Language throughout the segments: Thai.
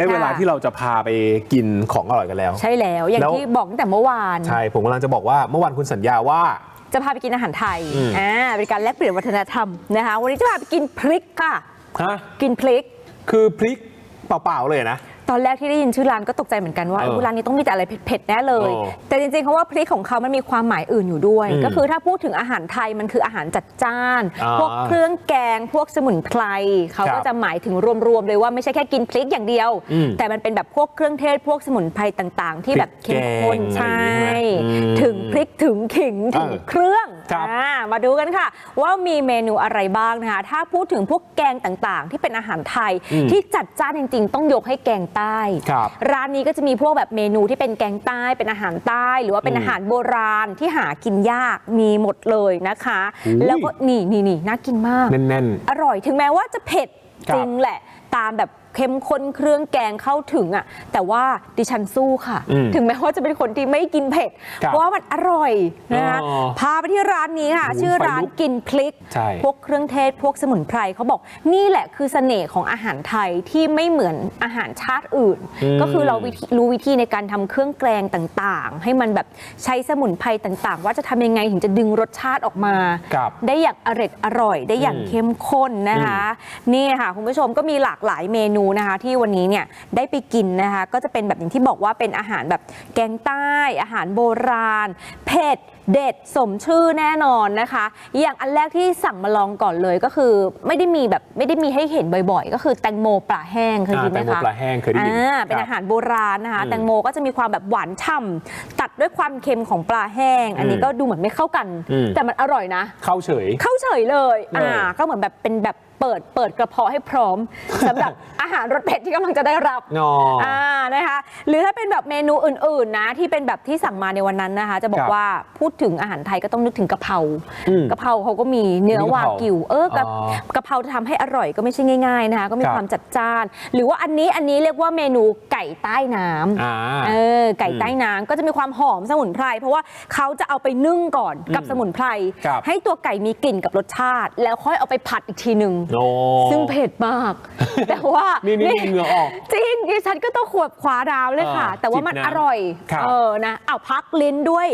ได้เวลาที่เราจะพาไปกินของอร่อยกันแล้ว ใช่แล้ว อย่างแล้วที่บอกตั้งแต่เมื่อวาน ใช่ ผมกำลังจะบอกว่าเมื่อวานคุณสัญญาว่าจะพาไปกินอาหารไทยอืมอ่า เป็นการแลกเปลี่ยนวัฒนธรรมนะคะ วันนี้จะพาไปกินพริกค่ะฮะกินพริก คือพริกเปล่าๆเลยนะ ตอนแรกที่ได้ยินชื่อร้านก็ตกใจเหมือนกันว่าเออเอ้ยร้านนี้ต้องมีแต่อะไรเผ็ดๆแน่เลยโอ้แต่จริงๆเขาว่าพริกของเขามันมีความหมายอื่นอยู่ด้วย อืมก็คือถ้าพูดถึงอาหารไทยมันคืออาหารจัดจ้าน อ่าพวกเครื่องแกง พวกสมุนไพรเขาครัก็บจะหมายถึงรวมๆเลยว่าไม่ใช่แค่กินพริกอย่างเดียว อืมแต่มันเป็นแบบพวกเครื่องเทศพวกสมุนไพรต่างๆ ที่แบบเข้มข้นพริกแกงใช่อะไรอย่างงี้ใช่ไหมถึงพริกถึงขิงถึงเออ เครื่อง ครับอ่ามาดูกันค่ะ ว่ามีเมนูอะไรบ้างนะคะ ถ้าพูดถึงพวกแกงต่างๆ ที่เป็นอาหารไทยอืมที่จัดจ้านจริง ๆ ต้องยกให้แกงใต้ครับร้านนี้ก็จะมีพวกแบบเมนูที่เป็นแกงใต้เป็นอาหารใต้ หรือว่าเป็นอืมอาหารโบราณที่หากินยากมีหมดเลยนะคะอุ้ยแล้วก็นี่นี่นี่น่ากินมากแน่นอร่อยถึงแม้ว่าจะเผ็ดครับจริงแหละตามแบบ เข้มข้นเครื่องแกงเข้าถึงอะ แต่ว่าดิฉันสู้ค่ะ อืมถึงแม้ว่าจะเป็นคนที่ไม่กินเผ็ด ครับเพราะว่ามันอร่อยนะคะอ๋อพาไปที่ร้านนี้ค่ะ โอ้โหชื่อร้านไฟลุกกินพลิก ใช่ พวกเครื่องเทศพวกสมุนไพรเขาบอกนี่แหละคือเสน่ห์ของอาหารไทยที่ไม่เหมือนอาหารชาติอื่น อืม ก็คือเราวิธีรู้วิธีในการทำเครื่องแกงต่างๆ ให้มันแบบใช้สมุนไพรต่างๆ ว่าจะทำยังไงถึงจะดึงรสชาติออกมา ครับ ได้อย่างอร่อยอร่อย ได้อย่างอืมเข้มข้นนะคะ นี่ค่ะ คุณผู้ชมก็มีหลากหลายเมนูนะคะที่วันนี้เนี่ยได้ไปกินนะคะก็จะเป็นแบบอย่างที่บอกว่าเป็นอาหารแบบแกงใต้อาหารโบราณ เผ็ดเด็ดสมชื่อแน่นอนนะคะ อย่างอันแรกที่สั่งมาลองก่อนเลยก็คือไม่ได้มีแบบไม่ได้มีให้เห็นบ่อยๆ ก็คือแตงโมปลาแห้งเคยกินไหมอ่าแตงโมคะปลาแห้งเคยได้ยินอ่าเป็นครับอาหารโบราณนะคะอืมแตงโมก็จะมีความแบบหวานฉ่ำตัดด้วยความเค็มของปลาแห้ง อันนี้อืมก็ดูเหมือนไม่เข้ากันอืมแต่มันอร่อยนะ เข้าเฉย เข้าเฉยเลยเอออ่อ่าก็เหมือนแบบเป็นแบบ เปิดเปิดกระเพาะให้พร้อมสำหรับอาหารรสเผ็ดที่กำลังจะได้รับงอออ่านะคะหรือถ้าเป็นแบบเมนูอื่นๆนะที่เป็นแบบที่สั่งมาในวันนั้นนะคะ จะบอคกรับว่าพูดถึงอาหารไทยก็ต้องนึกถึงกะเพราอืมกะเพราเขาก็มีเนื้อมีกะเพราวากิวเออกะอ๋อกะเพราจะทำให้อร่อยก็ไม่ใช่ง่ายๆนะคะก็มีครับ ความจัดจ้าน หรือว่าอันนี้อันนี้เรียกว่าเมนูไก่ใต้น้ำ อ่า เออไก่ใต้น้ำก็จะมีความหอมสมุนไพร เพราะว่าเขาจะเอาไปนึ่งก่อนกับอืมสมุนไพร ครับให้ตัวไก่มีกลิ่นกับรสชาติ แล้วค่อยเอาไปผัดอีกทีหนึ่งโอ้ซึ่งเผ็ดมาก แต่ว่า นี่นี่เหงื่อออก จริงดิฉันก็ต้องขวบคว้าดาวเลยค่ะเออแต่ว่ามันจิบน้ำอร่อยครับเออนะเอาพักลิ้นด้วย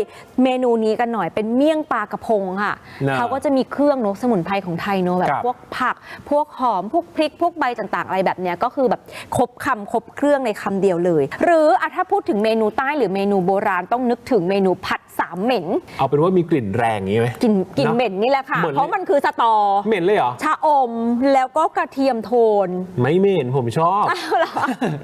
เมนูนี้กันหน่อยเป็นเมี่ยงปลากระพงค่ะนะเขาก็จะมีเครื่องเนอะสมุนไพรของไทยเนอะแบบครับพวกผัก พวกหอม พวกพริก พวกใบต่างๆ อะไรแบบเนี้ยก็คือแบบครบคำครบเครื่องในคำเดียวเลย หรืออะถ้าพูดถึงเมนูใต้หรือเมนูโบราณต้องนึกถึงเมนูผัด สามเหม็น เอาเป็นว่ามีกลิ่นแรงอย่างนี้ไหมกลินกลินเนอะเหม็นนี่แหละค่ะเหมือนเพราะมันคือสตอ เหม็นเลยเหรอ ชะอมแล้วก็กระเทียมโทน ไม่เหม็นผมชอบ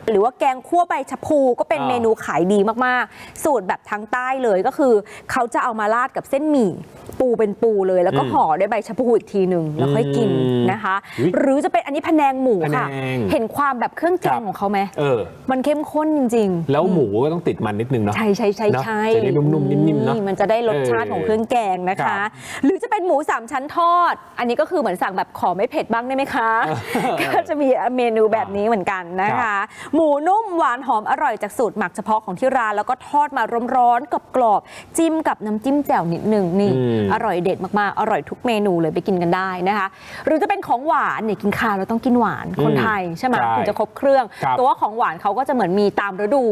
หรือว่าแกงคั่วใบชะพูก็เป็นอ่าเมนูขายดีมากๆ สูตรแบบทางใต้เลยก็คือ เขาจะเอามาราดกับเส้นหมี่ปูเป็นปูเลยแล้วก็อืมห่อด้วยใบชะพูอีกทีหนึ่งแล้วค่อยกินอืมนะคะอุ๊ยหรือจะเป็นอันนี้พะแนงหมูค่ะพะแนงเห็นความแบบเครื่องแกครังบของเขาไหมเออมันเข้มข้นจริง ๆ แล้วหมูก็ต้องติดมันนิดนึงเนาะใช่ใช่ใช่เนอะใช่จะได้นุ่มๆนิ่มๆเนอะมันจะได้รสชาติเออของเครื่องแกงนะครัคะบหรือจะเป็นหมูสามชั้นทอด อันนี้ก็คือเหมือนสั่งแบบขอไม่เผ็ดบ้างได้ไหมคะ ก็จะมีเมนูแบบนี้เหมือนกันนะครัคะบหมูนุ่มหวานหอมอร่อยจากสูตรหมักเฉพาะของที่ร้านแล้วก็ทอดมาร้อนๆกรอบๆจิ้มกับน้ำจิ้มแจ่วนิดนึงนี่อืมอร่อยเด็ดมากๆ อร่อยทุกเมนูเลยไปกินกันได้นะคะ หรือจะเป็นของหวานเนี่ยกินข้าวเราต้องกินหวานคนไทยใช่ไหมใช่ถึงจะครบเครื่องครับตัวว่าของหวานเขาก็จะเหมือนมีตามฤดู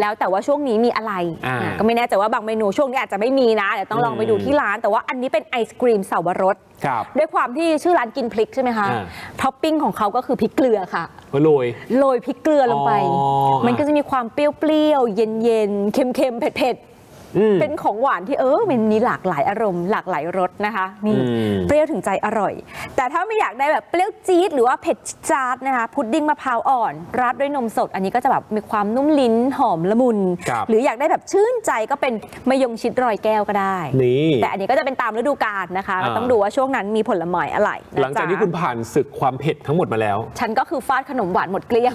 แล้วแต่ว่าช่วงนี้มีอะไรอ่าอ่าก็ไม่แน่ใจว่าบางเมนูช่วงนี้อาจจะไม่มีนะเดี๋ยวต้องลองไปดูที่ร้าน แต่ว่าอันนี้เป็นไอศกรีมเสาวรสครับด้วยความที่ชื่อร้านกินพริกใช่ไหมคะอ่าท็อปปิ้งของเขาก็คือพริกเกลือค่ะก็โรยโรยพริกเกลือลงไปอ๋อมันก็จะมีความเปรี้ยวๆเย็นๆเค็มๆเผ็ดอืมๆ เป็นของหวานที่เออมันมีหลากหลายอารมณ์หลากหลายรสนะคะนี่อืมเปรี้ยวถึงใจอร่อย แต่ถ้าไม่อยากได้แบบเปรี้ยวจี๊ดหรือว่าเผ็ดจ๊าดนะคะพุดดิ้งมะพร้าวอ่อน ราดด้วยนมสด อันนี้ก็จะแบบมีความนุ่มลิ้นหอมละมุนครับหรืออยากได้แบบชื่นใจก็เป็นมะยงชิดรอยแก้วก็ได้นี่แต่อันนี้ก็จะเป็นตามฤดูกาลนะคะอ่าต้องดูว่าช่วงนั้นมีผลไม้อะไรนะหลังจากที่จ๊ะคุณผ่านศึกความเผ็ดทั้งหมดมาแล้ว ฉันก็คือฟาดขนมหวานหมดเกลี้ยง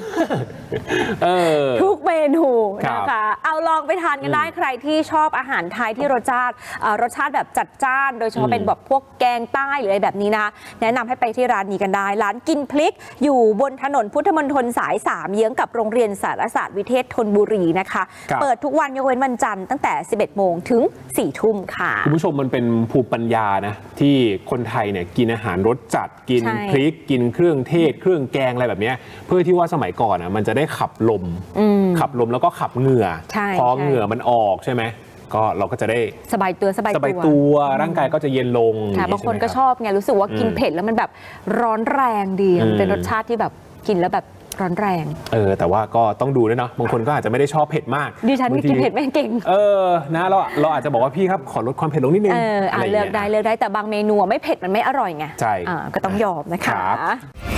เออทุกเมนูครับนะคะเอาลองไปทานกันได้ใครที่ชอบอบอาหารไทยที่รสชาติเอ่อรสชาติแบบจัดจ้าน โดยเฉพาะอืมเป็นแบบพวกแกงใต้หรืออะไรแบบนี้นะคะแนะนำให้ไปที่ร้านนี้กันได้ ร้านกินพลิก อยู่บนถนนพุทธมณฑลสาย 3 เยื้องกับโรงเรียนสารศาสตร์วิเทศธนบุรีนะคะครับเปิดทุกวันยกเว้นวันจันทร์ตั้งแต่ 11 โมงถึง 4 ทุ่มค่ะ คุณผู้ชมมันเป็นภูมิปัญญานะที่คนไทยเนี่ยกินอาหารรสจัดกินใช่พริกกินเครื่องเทศ เครื่องแกงอะไรแบบเนี้ยเพื่อที่ว่าสมัยก่อนอะมันจะได้ขับลมอืมขับลมแล้วก็ขับเหงื่อใช่พอใช่เหงื่อมันออกใช่ไหม ก็เราก็จะได้สบายตัวสบายสบายตัวตัวร่างกายก็จะเย็นลงค่ะอย่บางคนใช่ไหมก็รับชอบไงรู้สึกว่ากินอืมเผ็ดแล้วมันแบบร้อนแรงดีอะมันเป็นอืมรสชาติที่แบบกินแล้วแบบร้อนแรง เออ แต่ว่าก็ต้องดูด้วยเนาะบางคนก็อาจจะไม่ได้ชอบเผ็ดมาก ดิฉันบางทีกินเผ็ดไม่เก่ง เออ นะ เรา เราอาจจะบอกว่าพี่ครับ ขอลดความเผ็ดลงนิดนึง เอออะะรย่างเลืงี้อกยได้ เลือกได้ แต่บางเมนูอะไม่เผ็ดมันไม่อร่อยไง ใช่อ่าก็ต้องยอมนะครัคะบช่อง7 HD